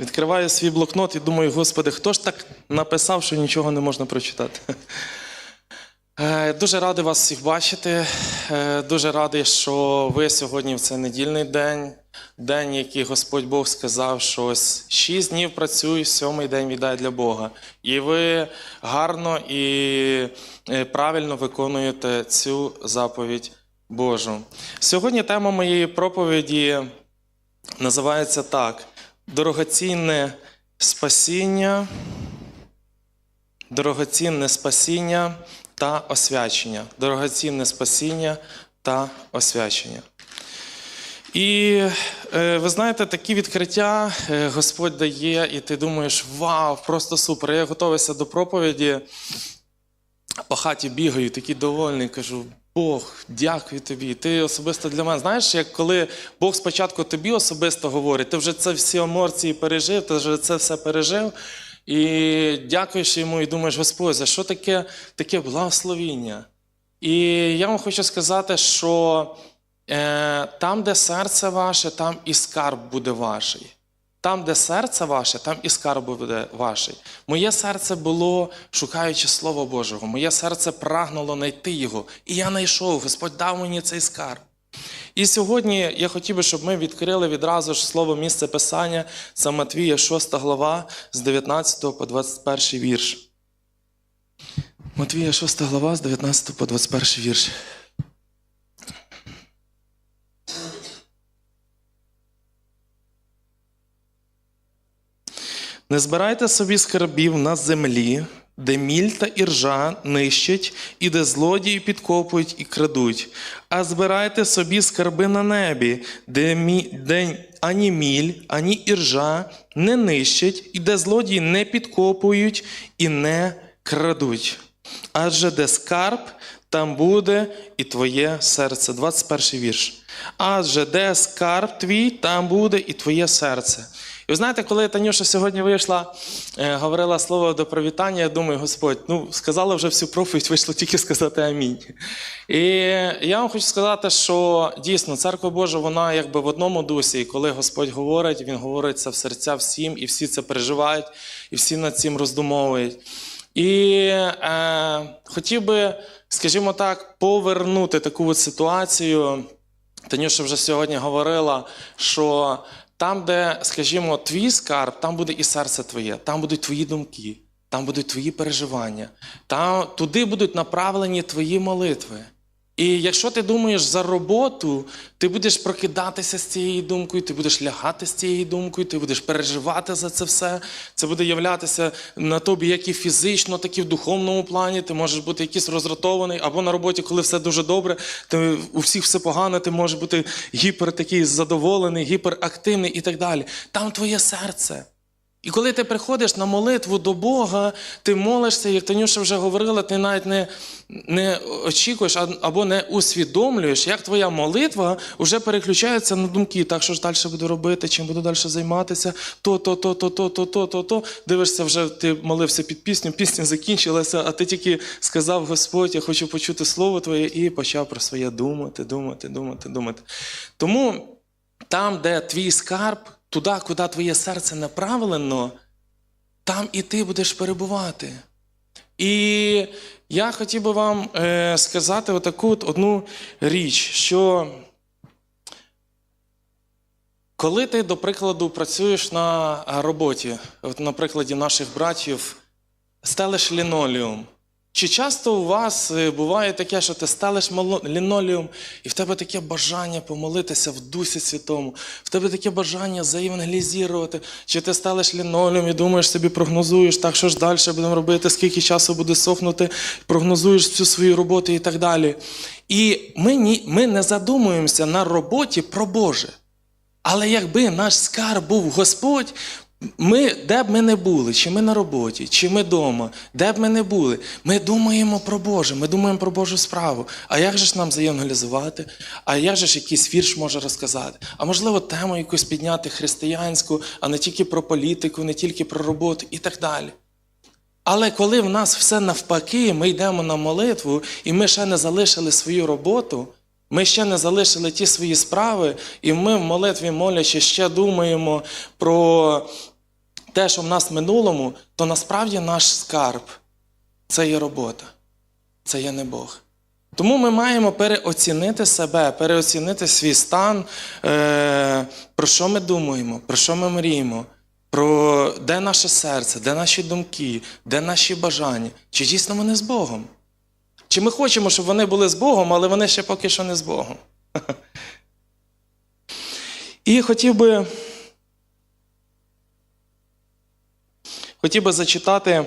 Відкриваю свій блокнот і думаю, Господи, хто ж так написав, що нічого не можна прочитати? Е, Дуже радий вас всіх бачити. Е, Дуже радий, що ви сьогодні в цей недільний день, день, який Господь Бог сказав, що ось шість днів працюй, сьомий день віддай для Бога. І ви гарно і е, правильно виконуєте цю заповідь Божу. Сьогодні тема моєї проповіді називається так: дорогоцінне спасіння, дорогоцінне спасіння та освячення. Дорогоцінне спасіння та освячення. І е, ви знаєте, такі відкриття е, Господь дає, і ти думаєш, вау, просто супер. Я готувався до проповіді, по хаті бігаю, такий довольний, кажу. Бог, дякую тобі. Ти особисто для мене. Знаєш, як коли Бог спочатку тобі особисто говорить, ти вже це всі емоції пережив, ти вже це все пережив. І дякуєш йому і думаєш, Господь, за що таке, таке благословіння? І я вам хочу сказати, що е, там, де серце ваше, там і скарб буде ваший. Там, де серце ваше, там і скарб буде ваший. Моє серце було, шукаючи Слово Божого. Моє серце прагнуло знайти його. І я знайшов, Господь дав мені цей скарб. І сьогодні я хотів би, щоб ми відкрили відразу ж слово місце Писання, це Матвія, 6 глава, з 19 по 21 вірш. Матвія, 6 глава, з 19 по 21 вірш. Не збирайте собі скарбів на землі, де міль та іржа нищать, і де злодії підкопують і крадуть, а збирайте собі скарби на небі, де, мі, де ані міль, ані іржа не нищать, і де злодії не підкопують і не крадуть. Адже де скарб, там буде і твоє серце. 21 вірш. Адже де скарб твій, там буде і твоє серце. І ви знаєте, коли Танюша сьогодні вийшла, е, говорила слово до привітання, я думаю, Господь, ну сказала вже всю проповідь, вийшло тільки сказати амінь. І я вам хочу сказати, що дійсно церква Божа, вона якби в одному дусі, і коли Господь говорить, Він говорить це в серця всім, і всі це переживають, і всі над цим роздумовують. І е, хотів би, скажімо так, повернути таку от ситуацію. Танюша вже сьогодні говорила, що там, де, скажімо, твій скарб, там буде і серце твоє, там будуть твої думки, там будуть твої переживання, там, туди будуть направлені твої молитви. І якщо ти думаєш за роботу, ти будеш прокидатися з цією думкою, ти будеш лягати з цією думкою, ти будеш переживати за це все. Це буде являтися на тобі як і фізично, так і в духовному плані. Ти можеш бути якийсь роздратований, або на роботі, коли все дуже добре, ти, у всіх все погано, ти можеш бути гіпер такий задоволений, гіперактивний і так далі. Там твоє серце. І коли ти приходиш на молитву до Бога, ти молишся, як Танюша вже говорила, ти навіть не, не очікуєш або не усвідомлюєш, як твоя молитва вже переключається на думки. Так, що ж далі буду робити, чим буду далі займатися, то, то, то, то, то, то, то, то, то. Дивишся, вже ти молився під пісню, пісня закінчилася, а ти тільки сказав Господь, я хочу почути слово Твоє, і почав про своє думати, думати, думати, думати. Тому там, де твій скарб, туди, куди твоє серце направлено, там і ти будеш перебувати. І я хотів би вам е, сказати отаку от одну річ, що коли ти, до прикладу, працюєш на роботі, от на прикладі наших братів, стелиш лінолеум, чи часто у вас е, буває таке, що ти стелиш лінолеум, і в тебе таке бажання помолитися в Дусі Святому, в тебе таке бажання заєвангелізувати, чи ти стелиш лінолеум і думаєш собі, прогнозуєш, так що ж далі будемо робити, скільки часу буде сохнути, прогнозуєш всю свою роботу і так далі. І ми, ні, ми не задумуємося на роботі про Боже. Але якби наш скарб був Господь, ми, де б ми не були, чи ми на роботі, чи ми вдома, де б ми не були, ми думаємо про Боже, ми думаємо про Божу справу. А як же ж нам заєвангелізувати? А як же ж якийсь вірш може розказати? А можливо, тему якусь підняти християнську, а не тільки про політику, не тільки про роботу і так далі. Але коли в нас все навпаки, ми йдемо на молитву, і ми ще не залишили свою роботу, ми ще не залишили ті свої справи, і ми в молитві молячи ще думаємо про те, що в нас в минулому, то насправді наш скарб це є робота, це є не Бог. Тому ми маємо переоцінити себе, переоцінити свій стан, е, про що ми думаємо, про що ми мріємо, про де наше серце, де наші думки, де наші бажання. Чи дійсно вони з Богом? Чи ми хочемо, щоб вони були з Богом, але вони ще поки що не з Богом? І хотів би, хотів би зачитати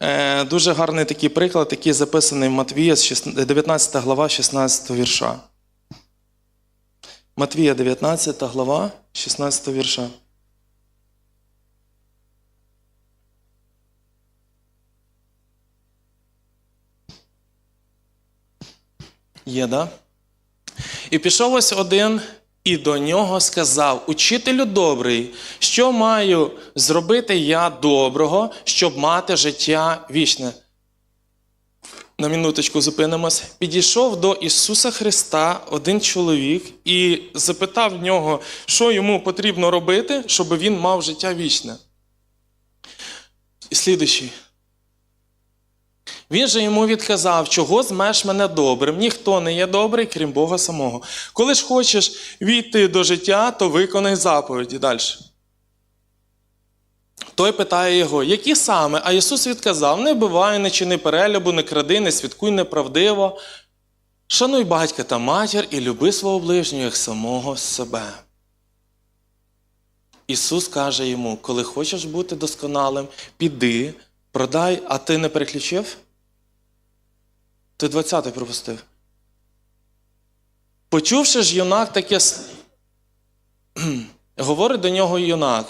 е, дуже гарний такий приклад, який записаний в Матвія, 19 глава, 16 вірша. Матвія, 19 глава, 16 вірша. Є, да? І пішов ось один і до нього сказав: Учителю добрий, що маю зробити я доброго, щоб мати життя вічне? На минуточку зупинимось. Підійшов до Ісуса Христа один чоловік і запитав в нього, що йому потрібно робити, щоб він мав життя вічне. І слідуючий. Він же йому відказав, чого змеш мене добрим, ніхто не є добрий, крім Бога самого. Коли ж хочеш війти до життя, то виконай заповіді. Далі. Той питає його, які саме? А Ісус відказав: не вбивай, не чини перелюбу, не кради, не свідкуй неправдиво. Шануй батька та матір і люби свого ближнього як самого себе. Ісус каже йому: коли хочеш бути досконалим, піди, продай, а ти не переключив? Ти 20-й пропустив. Почувши ж юнак таке, говорить до нього юнак,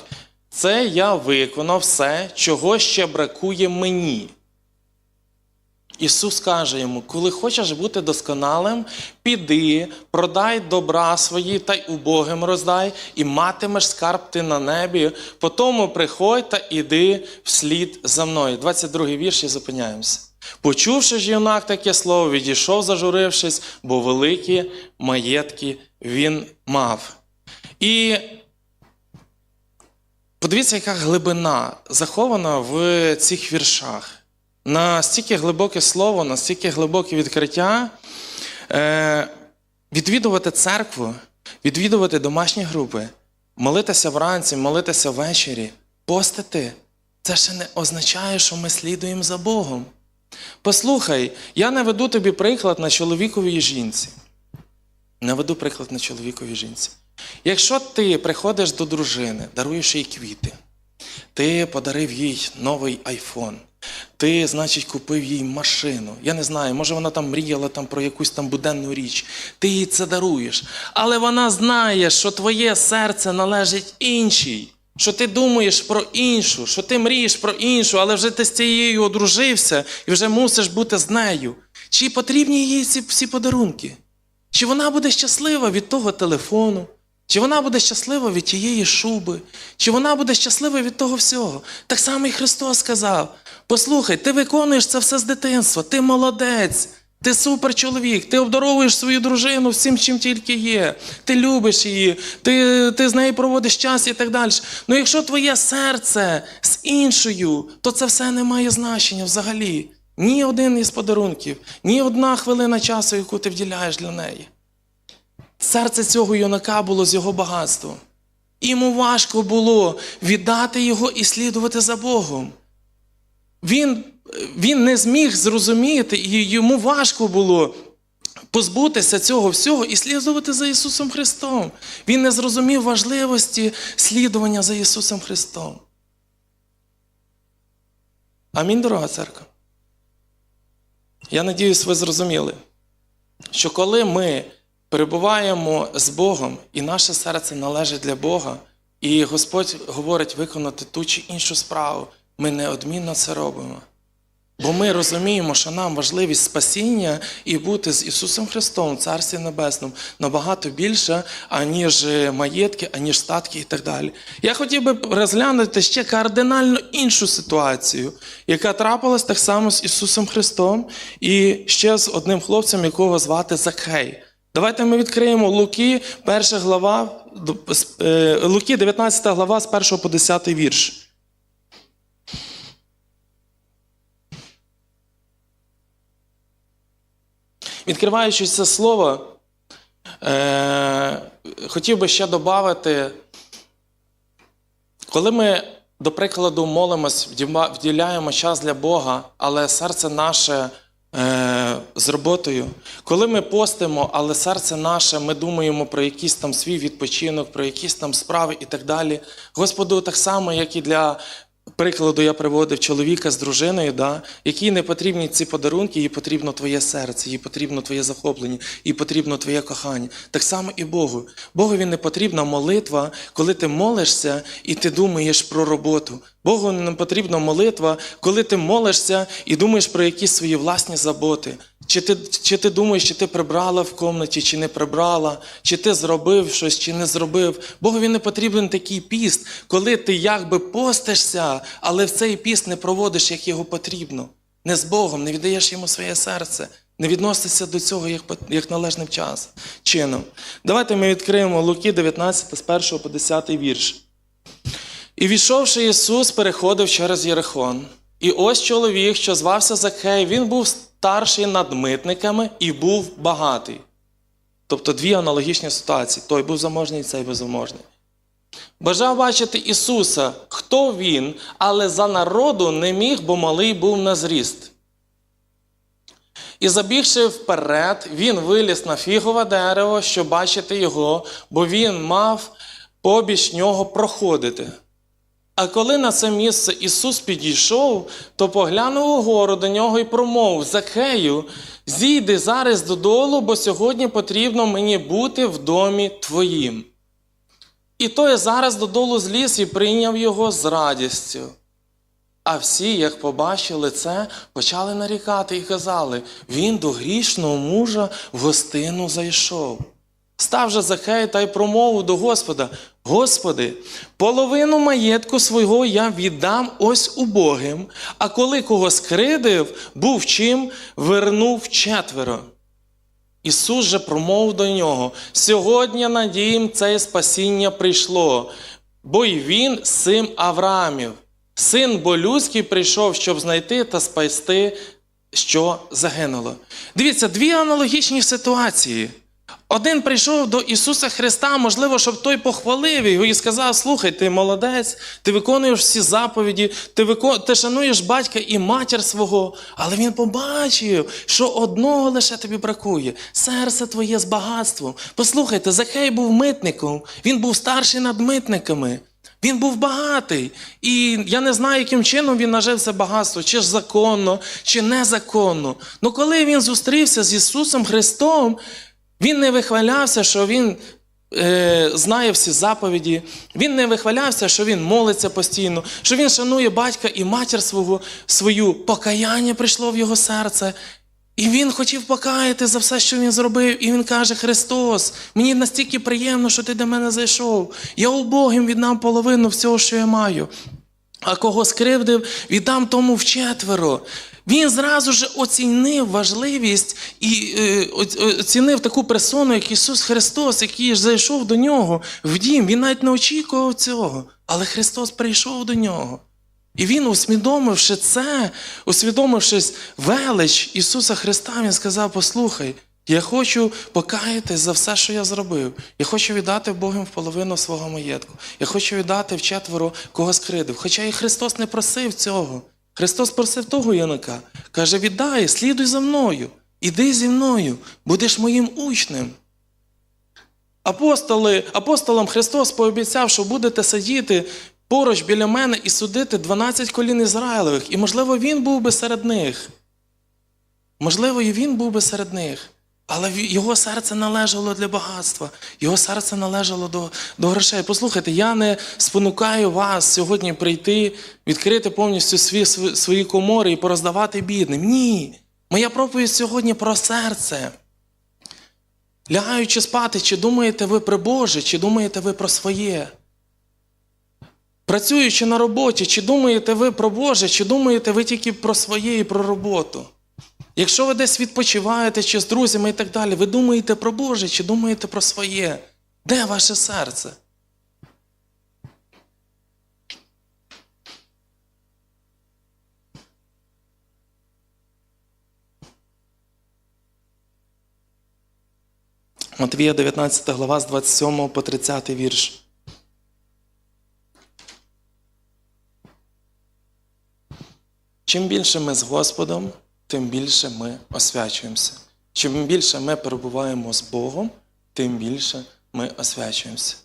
це я виконав все, чого ще бракує мені. Ісус каже йому: коли хочеш бути досконалим, піди, продай добра свої та й убогим роздай, і матимеш скарб ти на небі. Потому приходь та іди вслід за мною. 22 вірш і зупиняємося. Почувши ж юнак таке слово, відійшов, зажурившись, бо великі маєтки він мав. І подивіться, яка глибина захована в цих віршах. Настільки глибоке слово, настільки глибоке відкриття. Е, відвідувати церкву, відвідувати домашні групи, молитися вранці, молитися ввечері, постити. Це ще не означає, що ми слідуємо за Богом. Послухай, я наведу тобі приклад на чоловіковій жінці. Наведу приклад на чоловіковій жінці. Якщо ти приходиш до дружини, даруєш їй квіти, ти подарив їй новий айфон, ти, значить, купив їй машину. Я не знаю, може вона там мріяла там про якусь там буденну річ. Ти їй це даруєш. Але вона знає, що твоє серце належить іншій. Що ти думаєш про іншу, що ти мрієш про іншу, але вже ти з цією одружився і вже мусиш бути з нею. Чи потрібні їй ці всі подарунки? Чи вона буде щаслива від того телефону? Чи вона буде щаслива від тієї шуби? Чи вона буде щаслива від того всього? Так само і Христос сказав: послухай, ти виконуєш це все з дитинства, ти молодець, ти суперчоловік, ти обдаровуєш свою дружину всім, чим тільки є. Ти любиш її, ти, ти з нею проводиш час і так далі. Ну якщо твоє серце з іншою, то це все не має значення взагалі. Ні один із подарунків, ні одна хвилина часу, яку ти вділяєш для неї. Серце цього юнака було з його багатством. Йому важко було віддати його і слідувати за Богом. Він, він не зміг зрозуміти, і йому важко було позбутися цього всього і слідувати за Ісусом Христом. Він не зрозумів важливості слідування за Ісусом Христом. Амінь, дорога церква. Я надіюсь, ви зрозуміли, що коли ми перебуваємо з Богом, і наше серце належить для Бога, і Господь говорить виконати ту чи іншу справу, ми неодмінно це робимо. Бо ми розуміємо, що нам важливість спасіння і бути з Ісусом Христом в Царстві Небесному набагато більше, аніж маєтки, аніж статки і так далі. Я хотів би розглянути ще кардинально іншу ситуацію, яка трапилась так само з Ісусом Христом і ще з одним хлопцем, якого звати Закхей. Давайте ми відкриємо Луки, перша глава, е, Луки, 19 глава з 1 по 10 вірш. Відкриваючи це слово, е, хотів би ще додати, коли ми, до прикладу, молимось, вділяємо час для Бога, але серце наше е, з роботою, коли ми постимо, але серце наше, ми думаємо про якийсь там свій відпочинок, про якісь там справи і так далі. Господу так само, як і для прикладу, я приводив чоловіка з дружиною, да, якій не потрібні ці подарунки, їй потрібно твоє серце, їй потрібно твоє захоплення, їй потрібно твоє кохання. Так само і Богу. Богові не потрібна молитва, коли ти молишся і ти думаєш про роботу. Богу не потрібна молитва, коли ти молишся і думаєш про якісь свої власні заботи. Чи ти, чи ти думаєш, чи ти прибрала в комнаті, чи не прибрала, чи ти зробив щось, чи не зробив. Богові не потрібен такий піст, коли ти якби постишся, але в цей піст не проводиш, як його потрібно. Не з Богом, не віддаєш йому своє серце, не відносишся до цього як, як належним час, чином. Давайте ми відкриємо Луки 19 з 1 по 10 вірш. І війшовши Ісус, переходив через Єрихон. І ось чоловік, що звався Закхей, він був старший над митниками і був багатий. Тобто дві аналогічні ситуації: той був заможний, цей був заможний. Бажав бачити Ісуса, хто він, але за народу не міг, бо малий був на зріст. І забігши вперед, він виліз на фігове дерево, щоб бачити його, бо він мав побіч нього проходити. А коли на це місце Ісус підійшов, то поглянув угору до нього і промовив Закею, зійди зараз додолу, бо сьогодні потрібно мені бути в домі твоїм. І той зараз додолу зліз і прийняв його з радістю. А всі, як побачили це, почали нарікати і казали: він до грішного мужа в гостину зайшов. Став же Захей та й промовив до Господа: Господи, половину маєтку свого я віддам ось убогим, а коли кого скридив, був чим, вернув четверо. Ісус же промовив до нього: сьогодні надієм це спасіння прийшло, бо й він син Авраамів. Син бо людський прийшов, щоб знайти та спасти, що загинуло. Дивіться, дві аналогічні ситуації. Один прийшов до Ісуса Христа, можливо, щоб той похвалив його і сказав: Слухай, ти молодець, ти виконуєш всі заповіді, ти, викон... ти шануєш батька і матір свого. Але він побачив, що одного лише тобі бракує серце твоє з багатством. Послухайте, Захей був митником, він був старший над митниками. Він був багатий. І я не знаю, яким чином він нажив це багатство, чи ж законно, чи незаконно. Ну коли він зустрівся з Ісусом Христом, він не вихвалявся, що він е, знає всі заповіді. Він не вихвалявся, що він молиться постійно, що він шанує батька і матір свого, свою покаяння прийшло в його серце. І він хотів покаяти за все, що він зробив. І він каже: Христос, мені настільки приємно, що ти до мене зайшов. Я убогим віддам половину всього, що я маю. А кого скривдив, віддам тому вчетверо. Він зразу ж оцінив важливість і е, оцінив таку персону, як Ісус Христос, який зайшов до нього в дім. Він навіть не очікував цього. Але Христос прийшов до нього. І він, усвідомивши це, усвідомивши велич Ісуса Христа, Він сказав: Послухай, я хочу покаятись за все, що я зробив. Я хочу віддати Богом в половину свого маєтку. Я хочу віддати в четверо кого скридив. Хоча і Христос не просив цього. Христос просив того юнака. Каже: віддай, слідуй за мною, іди зі мною, будеш моїм учнем. Апостоли, апостолам Христос пообіцяв, що будете сидіти поруч біля мене і судити 12 колін Ізраїлевих. І, можливо, він був би серед них. Можливо, і він був би серед них. Але його серце належало для багатства, його серце належало до, до грошей. Послухайте, я не спонукаю вас сьогодні прийти, відкрити повністю свої, свої комори і пороздавати бідним. Ні. Моя проповідь сьогодні про серце. Лягаючи спати, чи думаєте ви про Боже, чи думаєте ви про своє? Працюючи на роботі, чи думаєте ви про Боже, чи думаєте ви тільки про своє і про роботу? Якщо ви десь відпочиваєте чи з друзями і так далі, ви думаєте про Боже чи думаєте про своє? Де ваше серце? Матвія 19 глава з 27 по 30 вірш. Чим більше ми з Господом, тим більше ми освячуємося. Чим більше ми перебуваємо з Богом, тим більше ми освячуємося.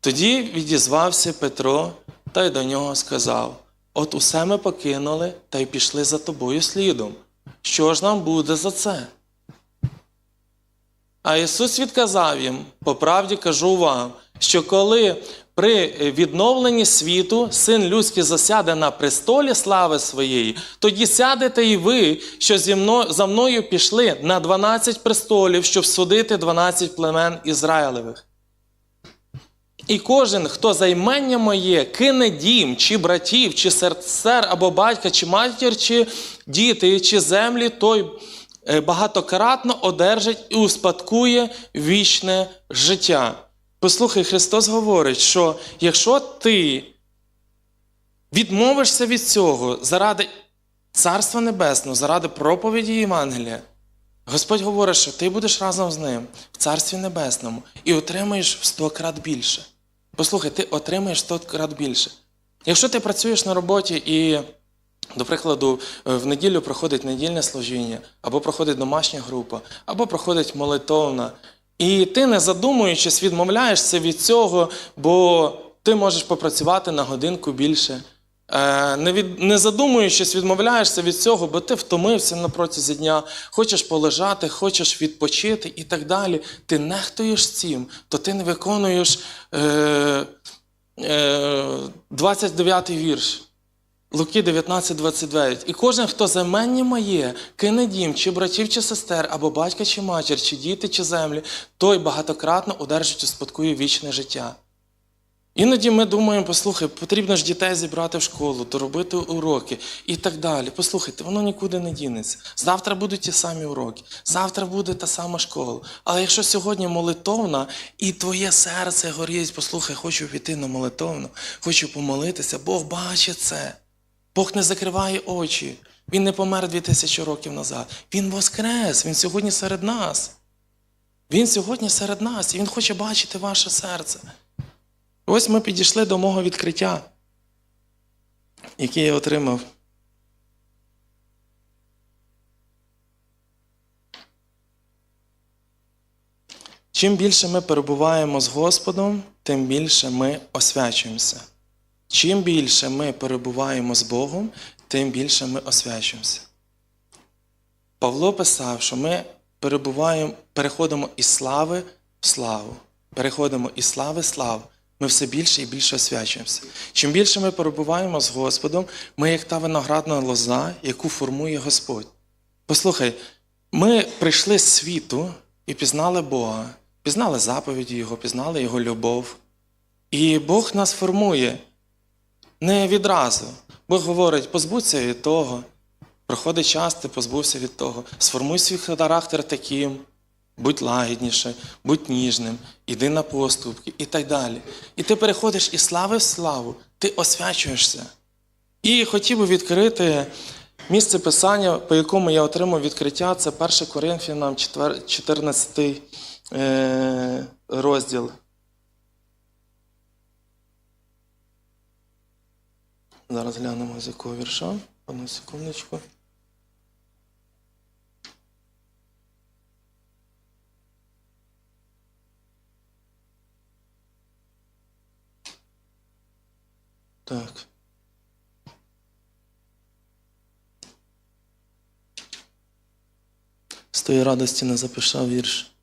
Тоді відізвався Петро та й до нього сказав: От усе ми покинули та й пішли за тобою слідом. Що ж нам буде за це? А Ісус відказав їм: по правді кажу вам, що коли при відновленні світу син людський засяде на престолі слави своєї, тоді сядете і ви, що зі мною, за мною пішли на 12 престолів, щоб судити 12 племен Ізраїлевих. І кожен, хто займання моє, кине дім, чи братів, чи сестер, або батька, чи матір, чи діти, чи землі, той е, багатократно одержить і успадкує вічне життя. Послухай, Христос говорить, що якщо ти відмовишся від цього заради Царства Небесного, заради проповіді Євангелія, Господь говорить, що ти будеш разом з ним в Царстві Небесному і отримаєш в сто крат більше. Послухай, ти отримаєш сто крат більше. Якщо ти працюєш на роботі і, до прикладу, в неділю проходить недільне служіння, або проходить домашня група, або проходить молитовна, і ти, не задумуючись, відмовляєшся від цього, бо ти можеш попрацювати на годинку більше. Е, Не, від, не задумуючись, відмовляєшся від цього, бо ти втомився на протязі дня, хочеш полежати, хочеш відпочити і так далі. Ти нехтуєш цим, то ти не виконуєш е, е, 29 вірш. Луки 19, 29. І кожен, хто земені моє, кине дім, чи братів, чи сестер, або батька, чи матір, чи діти, чи землі, той багатократно одержить і спадкує вічне життя. Іноді ми думаємо, послухай, потрібно ж дітей зібрати в школу, доробити уроки і так далі. Послухайте, воно нікуди не дінеться. Завтра будуть ті самі уроки, завтра буде та сама школа. Але якщо сьогодні молитовна і твоє серце горить, послухай, хочу піти на молитовну, хочу помолитися, Бог бачить це. Бог не закриває очі. Він не помер дві тисячі років назад. Він воскрес, Він сьогодні серед нас. Він сьогодні серед нас, і Він хоче бачити ваше серце. Ось ми підійшли до мого відкриття, яке я отримав. Чим більше ми перебуваємо з Господом, тим більше ми освячуємося. Чим більше ми перебуваємо з Богом, тим більше ми освячуємося. Павло писав, що ми перебуваємо, переходимо із слави в славу. Переходимо із слави в славу. Ми все більше і більше освячуємося. Чим більше ми перебуваємо з Господом, ми як та виноградна лоза, яку формує Господь. Послухай, ми прийшли з світу і пізнали Бога, пізнали заповіді Його, пізнали Його любов. І Бог нас формує не відразу. Бог говорить, позбудься від того. Проходить час, ти позбувся від того. Сформуй свій характер таким, будь лагідніше, будь ніжним, іди на поступки і так далі. І ти переходиш із слави в славу, ти освячуєшся. І хотів би відкрити місце писання, по якому я отримав відкриття, це 1 Коринфянам 14 е, розділ. Зараз глянемо з якого вірша. Одну секундочку. Так. З тої радості не запишав вірш.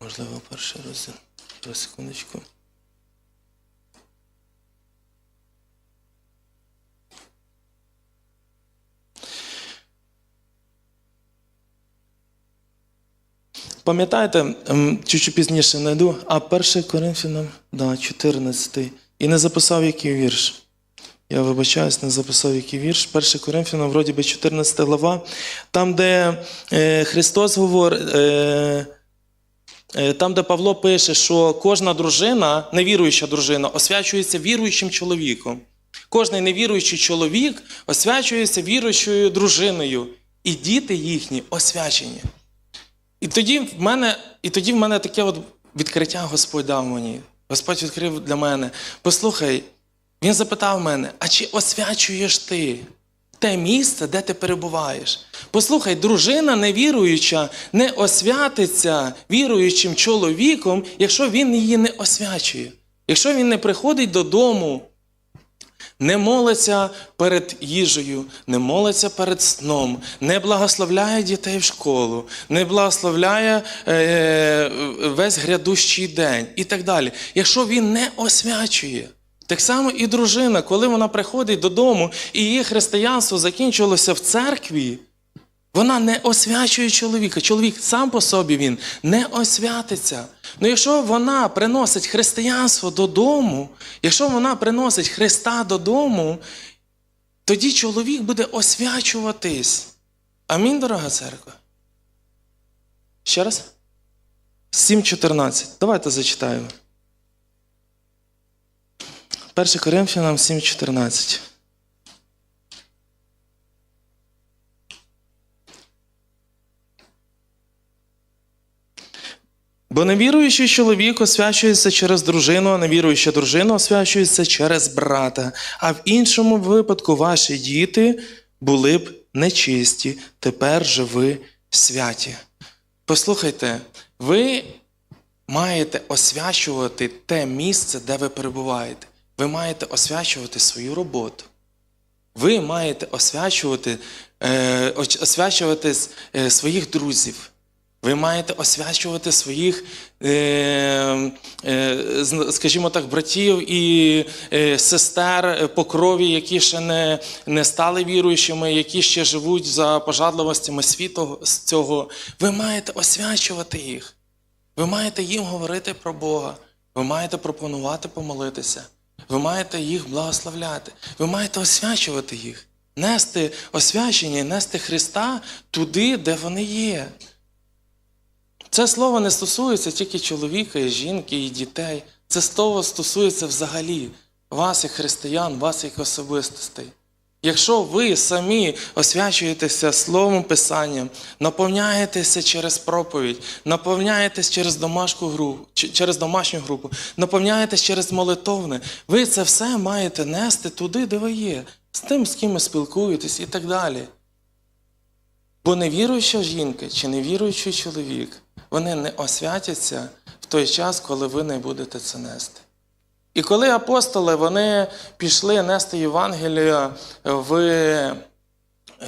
Можливо, розділ. Зараз секундочку. Пам'ятаєте, ем, чуть-чуть пізніше знайду, а 1 Коринфянам, да, 14. І не записав який вірш. Я вибачаюсь, не записав який вірш. 1 Коринфянам, вроді би 14 глава, там, де е, Христос говорить. Е, Там, де Павло пише, що кожна дружина, невіруюча дружина, освячується віруючим чоловіком. Кожний невіруючий чоловік освячується віруючою дружиною, і діти їхні освячені. І тоді в мене, і тоді в мене таке от відкриття Господь дав мені. Господь відкрив для мене. Послухай, він запитав мене: а чи освячуєш ти те місце, де ти перебуваєш? Послухай, дружина невіруюча не освятиться віруючим чоловіком, якщо він її не освячує. Якщо він не приходить додому, не молиться перед їжею, не молиться перед сном, не благословляє дітей в школу, не благословляє е, весь грядущий день і так далі. Якщо він не освячує. Так само і дружина, коли вона приходить додому, і її християнство закінчилося в церкві, вона не освячує чоловіка. Чоловік сам по собі він не освятиться. Ну якщо вона приносить християнство додому, якщо вона приносить Христа додому, тоді чоловік буде освячуватись. Амінь, дорога церква. Ще раз? 7.14. Давайте зачитаємо. 1 Коринфянам 7.14. Бо невіруючий чоловік освячується через дружину, а невіруюча дружина освячується через брата. А в іншому випадку ваші діти були б нечисті, тепер же ви святі. Послухайте, ви маєте освячувати те місце, де ви перебуваєте. Ви маєте освячувати свою роботу. Ви маєте освячувати, е, освячувати е, своїх друзів. Ви маєте освячувати своїх, е, скажімо так, братів і сестер по крові, які ще не, не стали віруючими, які ще живуть за пожадливостями світу цього. Ви маєте освячувати їх. Ви маєте їм говорити про Бога. Ви маєте пропонувати помолитися. Ви маєте їх благословляти. Ви маєте освячувати їх, нести освячення, нести Христа туди, де вони є. Це слово не стосується тільки чоловіка, і жінки, і дітей. Це слово стосується взагалі вас, як християн, вас як особистостей. Якщо ви самі освячуєтеся Словом Писанням, наповняєтеся через проповідь, наповняєтесь через домашню групу, через домашню групу, наповняєтесь через молитовне, ви це все маєте нести туди, де ви є, з тим, з ким ви спілкуєтесь і так далі. Бо невіруюча жінка чи невіруючий чоловік, вони не освятяться в той час, коли ви не будете це нести. І коли апостоли вони пішли нести Євангелія в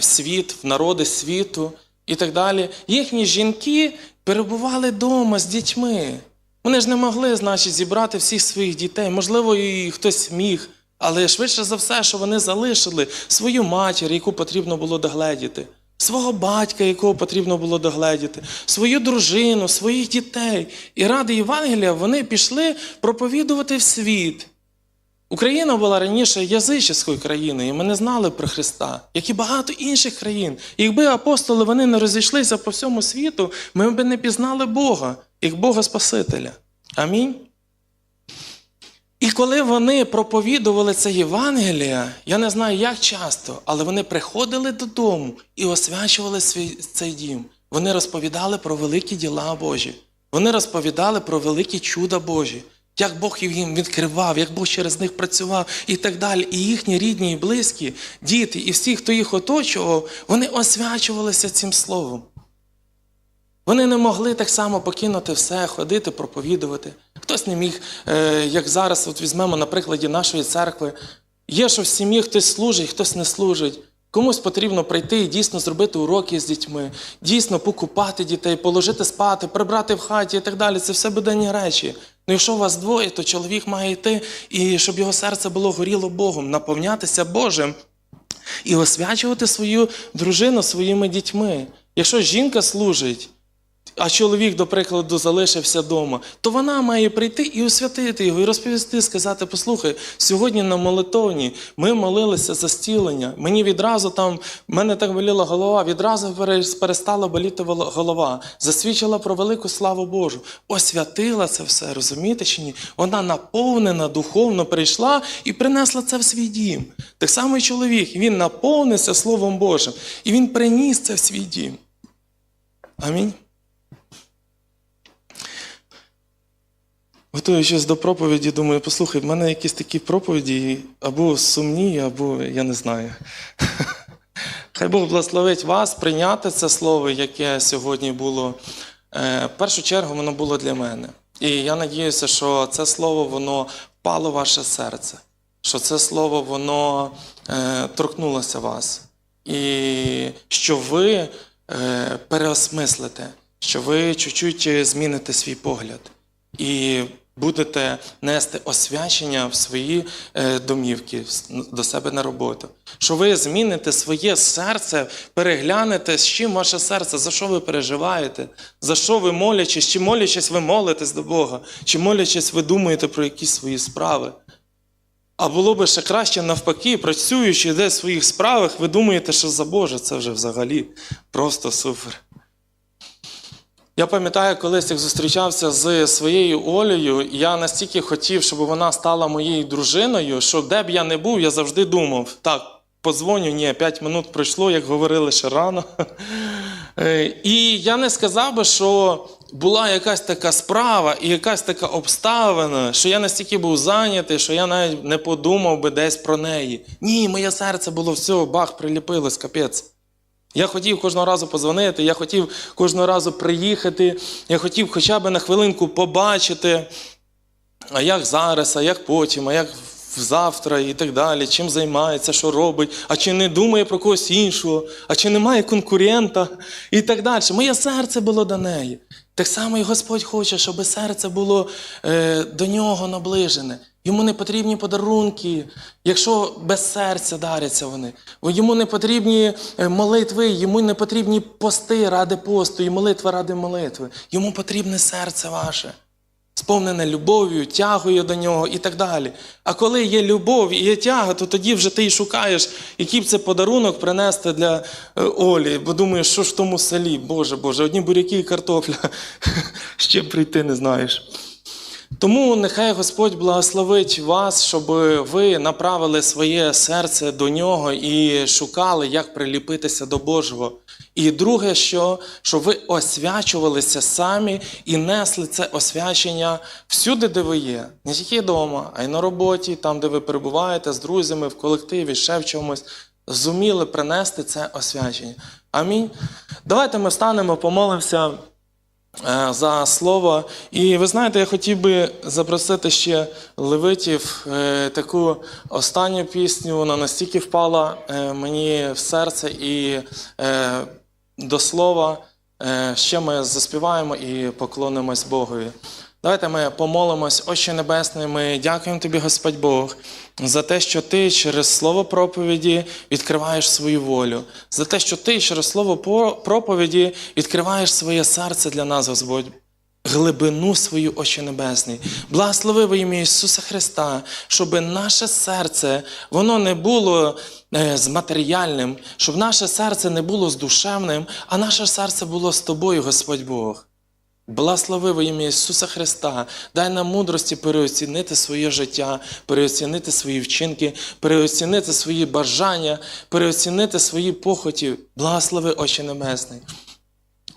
світ, в народи світу і так далі, їхні жінки перебували вдома з дітьми. Вони ж не могли, значить, зібрати всіх своїх дітей. Можливо, і хтось міг, але швидше за все, що вони залишили свою матір, яку потрібно було догледіти, свого батька, якого потрібно було догледіти, свою дружину, своїх дітей. І ради Євангелія вони пішли проповідувати в світ. Україна була раніше язичською країною, і ми не знали про Христа, як і багато інших країн. Якби апостоли вони не розійшлися по всьому світу, ми б не пізнали Бога, як Бога Спасителя. Амінь. І коли вони проповідували це Євангелія, я не знаю, як часто, але вони приходили додому і освячували свій цей дім. Вони розповідали про великі діла Божі. Вони розповідали про великі чуда Божі, як Бог їм відкривав, як Бог через них працював і так далі. І їхні рідні і близькі, діти, і всі, хто їх оточував, вони освячувалися цим словом. Вони не могли так само покинути все, ходити, проповідувати. Хтось не міг, е, як зараз, от візьмемо на прикладі нашої церкви. Є, що в сім'ї хтось служить, хтось не служить. Комусь потрібно прийти і дійсно зробити уроки з дітьми, дійсно покупати дітей, положити спати, прибрати в хаті і так далі. Це все буденні речі. Ну, якщо у вас двоє, то чоловік має йти, і щоб його серце було горіло Богом, наповнятися Божим і освячувати свою дружину своїми дітьми. Якщо жінка служить, а чоловік, до прикладу, залишився вдома, то вона має прийти і освятити його, і розповісти, сказати: послухай, сьогодні на молитовні ми молилися за зцілення. Мені відразу там, в мене так боліла голова, відразу перестала боліти голова. Засвідчила про велику славу Божу. Освятила це все, розумієте чи ні? Вона наповнена духовно прийшла і принесла це в свій дім. Так само і чоловік, він наповнився Словом Божим, і він приніс це в свій дім. Амінь. Готуючись до проповіді, думаю, послухай, в мене якісь такі проповіді або сумні, або я не знаю. Хай Бог благословить вас прийняти це слово, яке сьогодні було. Е, В першу чергу воно було для мене. І я надіюся, що це слово воно впало в ваше серце, що це слово воно е, торкнулося вас. І що ви е, переосмислите, що ви чуть-чуть зміните свій погляд і будете нести освячення в свої е, домівки до себе на роботу. Що ви зміните своє серце, переглянете, з чим ваше серце, за що ви переживаєте, за що ви молячись, чи молячись, ви молитесь до Бога, чи молячись, ви думаєте про якісь свої справи. А було би ще краще навпаки, працюючи десь в своїх справах, ви думаєте, що за Боже, це вже взагалі просто супер. Я пам'ятаю, колись як зустрічався з своєю Олею, я настільки хотів, щоб вона стала моєю дружиною, що де б я не був, я завжди думав, так, подзвоню, ні, 5 минут пройшло, як говорили ще рано. Е, І я не сказав би, що була якась така справа і якась така обставина, що я настільки був зайнятий, що я навіть не подумав би десь про неї. Ні, моє серце було все, бах, приліпилось, капець. Я хотів кожного разу позвонити, я хотів кожного разу приїхати, я хотів хоча б на хвилинку побачити, а як зараз, а як потім, а як завтра і так далі, чим займається, що робить, а чи не думає про когось іншого, а чи немає конкурента і так далі. Моє серце було до неї. Так само і Господь хоче, щоб серце було е, до нього наближене. Йому не потрібні подарунки, якщо без серця даряться вони. Йому не потрібні е, молитви, йому не потрібні пости ради посту і молитва ради молитви. Йому потрібне серце ваше сповнене любов'ю, тягою до нього і так далі. А коли є любов і є тяга, то тоді вже ти й шукаєш, який б це подарунок принести для е, Олі, бо думаєш, що ж в тому селі, Боже, Боже, одні буряки і картопля. Ще прийти не знаєш. Тому нехай Господь благословить вас, щоб ви направили своє серце до нього і шукали, як приліпитися до Божого. І друге, що, щоб ви освячувалися самі і несли це освячення всюди, де ви є, не тільки вдома, а й на роботі, там, де ви перебуваєте з друзями, в колективі, ще в чомусь. Зуміли принести це освячення. Амінь. Давайте ми встанемо, помолимося. Е, за слово. І ви знаєте, я хотів би запросити ще левитів е, таку останню пісню. Вона настільки впала е, мені в серце і до слова. Ще ми заспіваємо і поклонимось Богові. Давайте ми помолимось, Отче Небесний, ми дякуємо Тобі, Господь Бог, за те, що Ти через слово проповіді відкриваєш свою волю, за те, що Ти через слово проповіді відкриваєш своє серце для нас, Господь. Глибину свою, Отче Небесний. Благослови во ім'я Ісуса Христа, щоб наше серце воно не було е, з матеріальним, щоб наше серце не було з душевним, а наше серце було з тобою, Господь Бог. Благослови во ім'я Ісуса Христа, дай нам мудрості переоцінити своє життя, переоцінити свої вчинки, переоцінити свої бажання, переоцінити свої похоті. Благослови, Отче Небесний.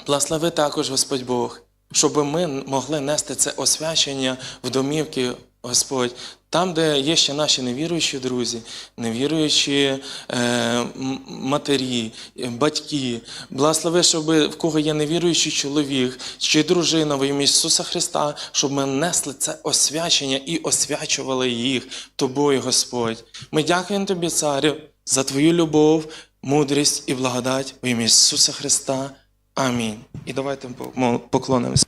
Благослови також, Господь Бог, щоб ми могли нести це освячення в домівки, Господь, там, де є ще наші невіруючі друзі, невіруючі е, матері, батьки. Благослови, щоб в кого є невіруючий чоловік чи дружина во ім'я Ісуса Христа, щоб ми несли це освячення і освячували їх тобою, Господь. Ми дякуємо Тобі, Царю, за Твою любов, мудрість і благодать во ім'я Ісуса Христа. Амінь. І давайте поклонимося.